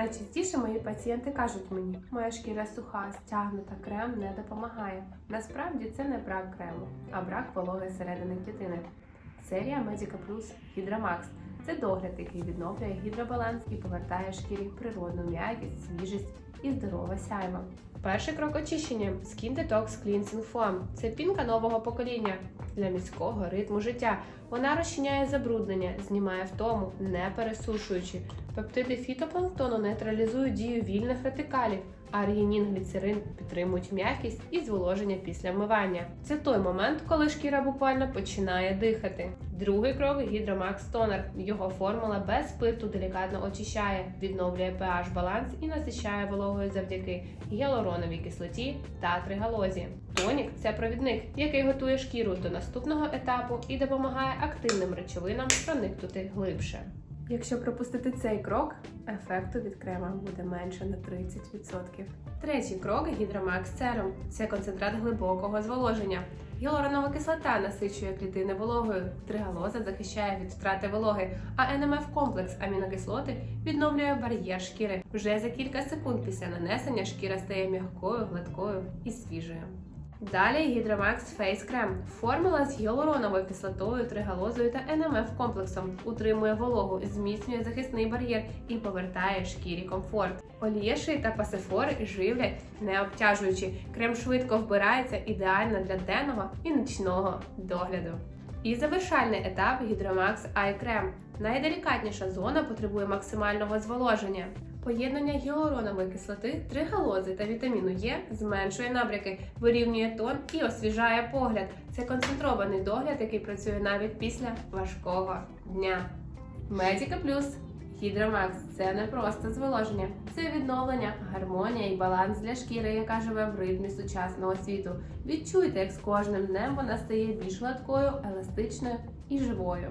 Найчастіше мої пацієнти кажуть мені, моя шкіра суха, стягнута, крем не допомагає. Насправді це не брак крему, а брак вологи середини клітини. Серія Medica Plus HydraMax – це догляд, який відновлює гідробаланс і повертає шкірі природну м'якість, свіжість і здорове сяйво. Перший крок очищення Skin Detox Cleansing Foam – це пінка нового покоління для міського ритму життя. Вона розчиняє забруднення, знімає втому, не пересушуючи. Пептиди фітопланктону нейтралізують дію вільних радикалів, а аргінін гліцерин підтримують м'якість і зволоження після вмивання. Це той момент, коли шкіра буквально починає дихати. Другий крок Гідромакс Тонер. Його формула без спирту делікатно очищає, відновлює pH баланс і насичає вологою завдяки гіалуроновій кислоті та тригалозі. Тонік це провідник, який готує шкіру до наступного етапу і допомагає активним речовинам проникнути глибше. Якщо пропустити цей крок, ефекту від крема буде менше на 30%. Третій крок Гідромакс Serum – це концентрат глибокого зволоження. Гіалуронова кислота насичує клітини вологою, тригалоза захищає від втрати вологи, а НМФ комплекс амінокислоти відновлює бар'єр шкіри. Вже за кілька секунд після нанесення шкіра стає м'якою, гладкою і свіжою. Далі Гідромакс Face Крем. Формула з гіалуроновою кислотою, тригалозою та НМФ комплексом утримує вологу, зміцнює захисний бар'єр і повертає шкірі комфорт. Олієші та пасифори живлять, не обтяжуючи. Крем швидко вбирається ідеально для денного і нічного догляду. І завершальний етап Гідромакс Eye Крем. Найделікатніша зона потребує максимального зволоження. Поєднання гіалуронової кислоти, тригалози та вітаміну Е зменшує набряки, вирівнює тон і освіжає погляд. Це концентрований догляд, який працює навіть після важкого дня. Медіка Плюс Гідромакс це не просто зволоження, це відновлення, гармонія і баланс для шкіри, яка живе в ритмі сучасного світу. Відчуйте, як з кожним днем вона стає більш гладкою, еластичною і живою.